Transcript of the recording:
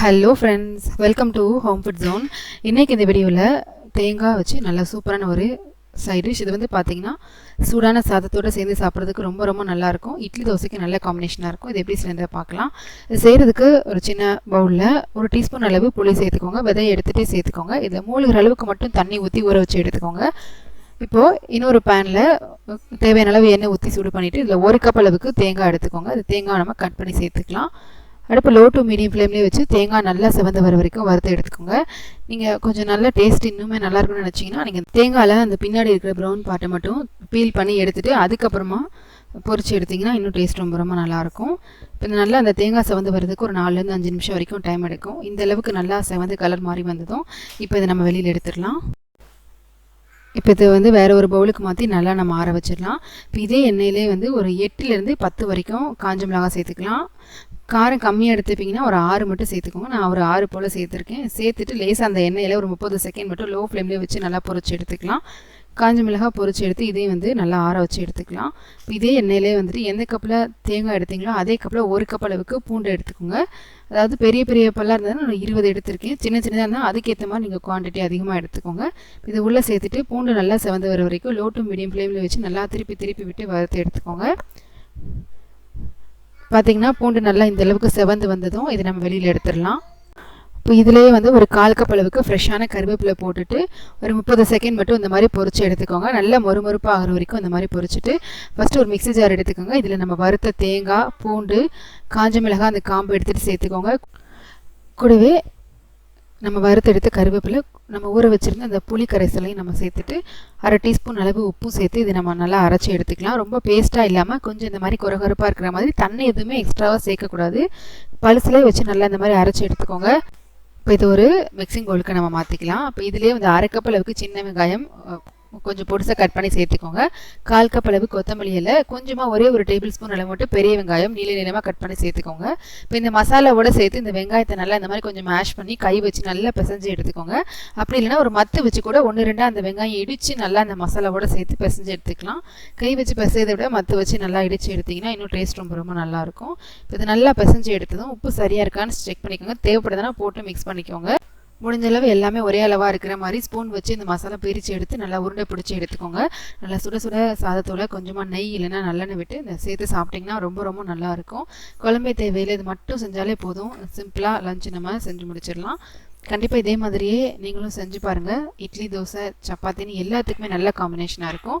Hello friends welcome to home food zone இன்றைக்கி இந்த வீடியோவில் தேங்காய் வச்சு நல்லா சூப்பரான ஒரு சைட் டிஷ் இது வந்து பார்த்தீங்கன்னா சூடான சாதத்தோடு சேர்ந்து சாப்பிட்றதுக்கு ரொம்ப ரொம்ப நல்லாயிருக்கும். இட்லி தோசைக்கு நல்ல காம்பினேஷனாக இருக்கும். இது எப்படி சேர்ந்து பார்க்கலாம். இது செய்கிறதுக்கு ஒரு சின்ன பவுலில் ஒரு டீஸ்பூன் அளவு புளி சேர்த்துக்கோங்க. விதையை எடுத்துகிட்டே சேர்த்துக்கோங்க. இதில் மூழ்கிற அளவுக்கு மட்டும் தண்ணி ஊற்றி ஊற வச்சு எடுத்துக்கோங்க. இப்போது இன்னொரு பேனில் தேவையான அளவு எண்ணெய் ஊற்றி சூடு பண்ணிவிட்டு இதில் ஒரு கப் அளவுக்கு தேங்காய் எடுத்துக்கோங்க. அது தேங்காய் நம்ம கட் பண்ணி சேர்த்துக்கலாம். அடுப்பு லோ டு மீடியம் ஃப்ளேம்லேயே வச்சு தேங்காய் நல்லா செவந்து வர வரைக்கும் வறுத்து எடுத்துக்கோங்க. நீங்கள் கொஞ்சம் நல்ல டேஸ்ட் இன்னுமே நல்லா இருக்கும்னு நினச்சிங்கன்னா நீங்கள் தேங்காயில் அந்த பின்னாடி இருக்கிற ப்ரௌன் பாட்டை மட்டும் பீல் பண்ணி எடுத்துகிட்டு அதுக்கப்புறமா பொரிச்சு எடுத்திங்கன்னா இன்னும் டேஸ்ட் ரொம்ப ரொம்ப நல்லாயிருக்கும் இப்போ நல்லா அந்த தேங்காய் செவந்து வரதுக்கு ஒரு நாலுலேருந்து அஞ்சு நிமிஷம் வரைக்கும் டைம் எடுக்கும். இந்த அளவுக்கு நல்லா செவந்து கலர் மாறி வந்ததும் இப்போ இதை நம்ம வெளியில் எடுத்துடலாம். இப்போ இது வந்து வேறு ஒரு பவுலுக்கு மாற்றி நல்லா நம்ம ஆற வச்சிடலாம். இப்போ இதே எண்ணெயிலே வந்து ஒரு எட்டுலேருந்து பத்து வரைக்கும் காஞ்ச மிளகாய் சேர்த்துக்கலாம். காரம் கம்மியாக எடுத்துப்பீங்கன்னா ஒரு ஆறு மட்டும் சேர்த்துக்கோங்க. நான் ஒரு ஆறு போல் சேர்த்துருக்கேன். சேர்த்துட்டு லேசாக அந்த எண்ணெயில் ஒரு முப்பது செகண்ட் மட்டும் லோ ஃப்ளேம்லேயே வச்சு நல்லா பொறிச்சு எடுத்துக்கலாம். காஞ்ச மிளகாய் பொரிச்சு எடுத்து இதையும் வந்து நல்லா ஆற வச்சு எடுத்துக்கலாம். இதே எண்ணெயிலே வந்துட்டு எந்த கப்பில் தேங்காய் எடுத்தீங்களோ அதே கப்பில் ஒரு கப் அளவுக்கு பூண்டு எடுத்துக்கோங்க. அதாவது பெரிய பெரிய பல்லாக இருந்தாலும் நான் இருபது எடுத்திருக்கேன். சின்ன சின்னதாக இருந்தால் அதுக்கேற்ற மாதிரி நீங்கள் குவான்டிட்டி அதிகமாக எடுத்துக்கோங்க. இது உள்ளே சேர்த்துட்டு பூண்டு நல்லா செவந்து வர வரைக்கும் லோ டு மீடியம் ஃப்ளேமில் வச்சு நல்லா திருப்பி திருப்பி விட்டு வறுத்து எடுத்துக்கோங்க. பார்த்திங்கன்னா பூண்டு நல்லா இந்த அளவுக்கு செவந்து வந்ததும் இதை நம்ம வெளியில் எடுத்துடலாம். இப்போ இதிலேயே வந்து ஒரு கால் கப் அளவுக்கு ஃப்ரெஷ்ஷான கருவேப்பிலை போட்டுட்டு ஒரு முப்பது செகண்ட் மட்டும் இந்த மாதிரி பொறிச்சு எடுத்துக்கோங்க. நல்லா மொறுமொறுப்பாக ஆகிற வரைக்கும் இந்த மாதிரி பொரிச்சிட்டு ஃபஸ்ட்டு ஒரு மிக்ஸி ஜார் எடுத்துக்கோங்க. இதில் நம்ம வறுத்த தேங்காய் பூண்டு காஞ்ச மிளகாய் அந்த காம்பு எடுத்துகிட்டு சேர்த்துக்கோங்க. கூடவே நம்ம வறுத்தெடுத்த கருவேப்பிலை நம்ம ஊற வச்சுருந்த அந்த புளி கரைசலையும் நம்ம சேர்த்துட்டு அரை டீஸ்பூன் அளவு உப்பு சேர்த்து இதை நம்ம நல்லா அரைச்சி எடுத்துக்கலாம். ரொம்ப பேஸ்ட்டாக இல்லாமல் கொஞ்சம் இந்த மாதிரி குறகுறப்பாக இருக்கிற மாதிரி தண்ணி எதுவுமே எக்ஸ்ட்ராவாக சேர்க்கக்கூடாது. பழுசுலேயே வச்சு நல்லா இந்த மாதிரி அரைச்சி எடுத்துக்கோங்க. இப்போ இது ஒரு மிக்சிங் பவுலுக்கு நம்ம மாற்றிக்கலாம் இப்போ இதுலேயே வந்து அரை கப் அளவுக்கு சின்ன வெங்காயம் கொஞ்சம் பொடிசாக கட் பண்ணி சேர்த்துக்கோங்க. கால் கப் அளவு கொத்தமல்லி இலை கொஞ்சமாக ஒரே ஒரு டேபிள் ஸ்பூன் அளவு மட்டும் பெரிய வெங்காயம் நீல நீளமாக கட் பண்ணி சேர்த்துக்கோங்க. இப்போ இந்த மசாலாவோட சேர்த்து இந்த வெங்காயத்தை நல்லா இந்த மாதிரி கொஞ்சம் மேஷ் பண்ணி கை வச்சு நல்லா பிசைஞ்சு எடுத்துக்கோங்க. அப்படி இல்லைனா ஒரு மத்து வச்சு கூட ஒன்று ரெண்டாக அந்த வெங்காயம் இடித்து நல்லா அந்த மசாலாவோட சேர்த்து பிசைஞ்சு எடுத்துக்கலாம். கை வச்சு பிசையதை விட மத்து வச்சு நல்லா இடித்து எடுத்திங்கன்னா இன்னும் டேஸ்ட் ரொம்ப ரொம்ப நல்லாயிருக்கும் இப்போ இது நல்லா பிசைஞ்சு எடுத்ததும் உப்பு சரியாக இருக்கான்னு செக் பண்ணிக்கோங்க. தேவைப்படுதுன்னா போட்டு மிக்ஸ் பண்ணிக்கோங்க. முடிஞ்சளவு எல்லாமே ஒரே அளவாக இருக்கிற மாதிரி ஸ்பூன் வச்சு இந்த மசாலா பிரித்து எடுத்து நல்லா உருண்டை பிடிச்சி எடுத்துக்கோங்க. நல்லா சுட சுட சாதத்தோட கொஞ்சமாக நெய் இல்லைன்னா நல்லெண்ணெய் விட்டு இந்த சேர்த்து சாப்பிட்டிங்கன்னா ரொம்ப ரொம்ப நல்லாயிருக்கும் குழம்பே தேவையில்லை இது மட்டும் செஞ்சாலே போதும். சிம்பிளாக லஞ்ச் நம்ம செஞ்சு முடிச்சிடலாம். கண்டிப்பாக இதே மாதிரியே நீங்களும் செஞ்சு பாருங்கள் இட்லி தோசை சப்பாத்தின்னு எல்லாத்துக்குமே நல்ல காம்பினேஷனாக இருக்கும்.